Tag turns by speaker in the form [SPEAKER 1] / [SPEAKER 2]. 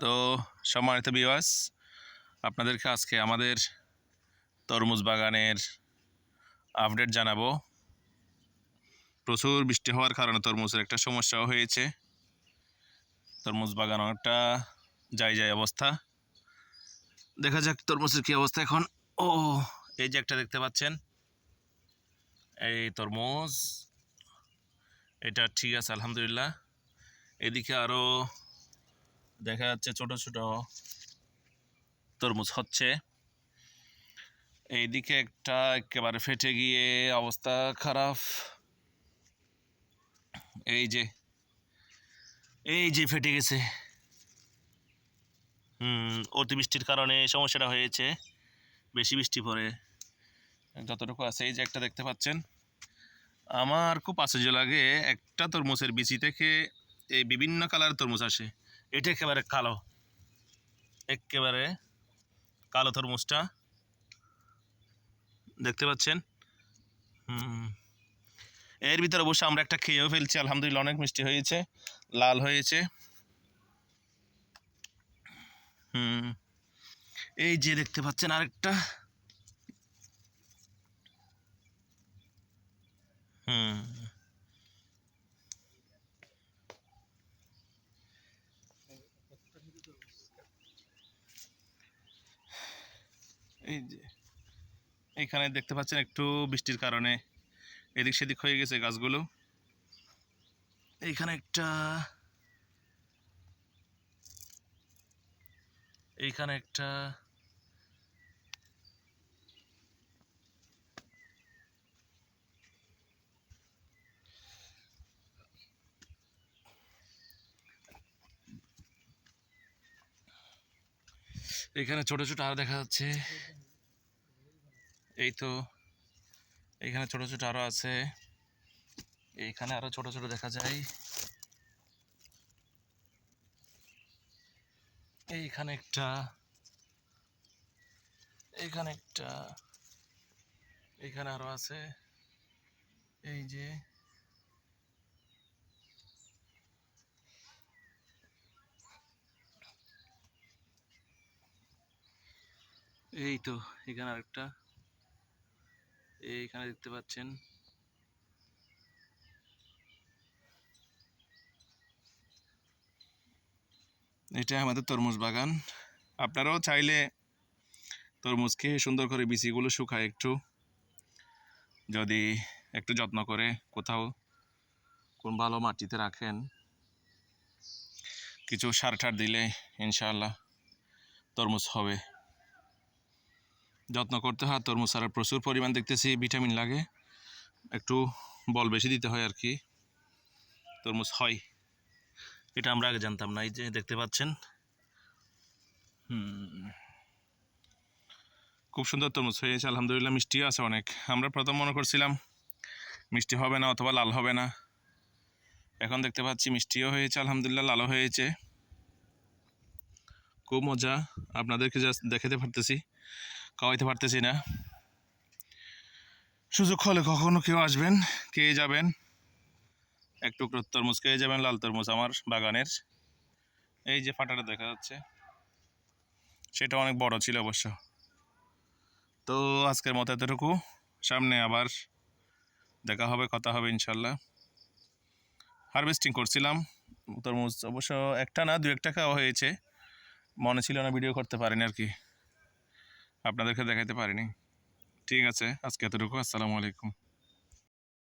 [SPEAKER 1] তো সম্মানিত বিওয়াস আপনাদেরকে আজকে আমাদের তরমুজ বাগানের আপডেট জানাব। প্রচুর বৃষ্টি হওয়ার কারণে তরমুজের একটা সমস্যাও হয়েছে। তরমুজ বাগান অনেকটা যাই যায় অবস্থা। দেখা যাক তরমুজের কী অবস্থা এখন। ও, এই যে একটা দেখতে পাচ্ছেন। এই তরমুজ, এটা ঠিক আছে, আলহামদুলিল্লাহ। এদিকে আরও দেখা যাচ্ছে ছোট ছোট তরমুজ হচ্ছে। এইদিকে একটা একেবারে ফেটে গিয়ে অবস্থা খারাপ। এই যে এই যে ফেটে গেছে। হুম অতিবৃষ্টির কারণে সমস্যাটা হয়েছে। বেশি বৃষ্টি পড়ে। যতটুকু আছে, এই যে একটা দেখতে পাচ্ছেন। আমার খুব আশ্চর্য লাগে, একটা তরমুজের বিচি থেকে এই বিভিন্ন কালার তরমুজ আসে। এটা একেবারে কালো। একেবারে কালো তরমুজটা। দেখতে পাচ্ছেন? এর ভিতরে অবশ্য আমরা একটা খেয়েও ফেলছি, আলহামদুলিল্লাহ অনেক মিষ্টি হয়েছে, লাল হয়েছে। হুম। এই যে দেখতে পাচ্ছেন আরেকটা। হুম। এই যে, এইখানে দেখতে পাচ্ছেন একটু বৃষ্টির কারণে। এদিক সেদিক হয়ে গেছে গাছগুলো। এইখানে একটা এইখানে একটা এখানে ছোট ছোট আর দেখা যাচ্ছে। এই তো এইখানে ছোট ছোট আরও আছে। এইখানে আরও ছোট ছোট দেখা যায়। এইখানে একটা এইখানে একটা, এইখানে আরও আছে। এই যে, এই তো এখানে আরেকটা। এইখানে দেখতে পাচ্ছেন। এটা আমাদের তরমুজ বাগান। আপনারাও চাইলে তরমুজকে সুন্দর করে বিচিগুলো শুকায় একটু। যদি একটু যত্ন করে কোথাও কোন ভালো মাটিতে রাখেন, কিছু সার দিলে ইনশাআল্লাহ তরমুজ হবে। যত্ন করতে হয়, তরমুজ সারা প্রচুর পরিমাণ দেখতেছি, ভিটামিন লাগে। একটু বল বেশি দিতে হয় আর কি, তরমুজ হয়। এটা আমরা আগে জানতাম না, এই যে দেখতে পাচ্ছেন। খুব সুন্দর তরমুজ হয়েছে, আলহামদুলিল্লাহ মিষ্টিও আছে অনেক। আমরা প্রথম মনে করছিলাম মিষ্টি হবে না অথবা লাল হবে না। এখন দেখতে পাচ্ছি মিষ্টিও হয়েছে, আলহামদুলিল্লাহ লালও হয়েছে। খুব মজা, আপনাদেরকে জাস্ট দেখাতে পারতেছি। খাওয়াইতে পারতেছি না। সুযোগ হলে কখনো কেউ আসবেন, কে যাবেন? এক টুকরো তরমুজ খেয়ে যাবেন, লাল তরমুজ আমার বাগানের। এই যে ফাটাটা দেখা যাচ্ছে, সেটা অনেক বড় ছিল অবশ্য। তো আজকের মতো এতটুকু। সামনে আবার দেখা হবে, কথা হবে ইনশাল্লাহ হারভেস্টিং করছিলাম, তরমুজ অবশ্য একটা না, দু একটা খাওয়া হয়েছে। মনে ছিল না ভিডিও করতে পারিনি আর কি। আপনাদেরকে দেখাইতে পারিনি। ঠিক আছে আজকে এতটুকু। আসসালামু আলাইকুম।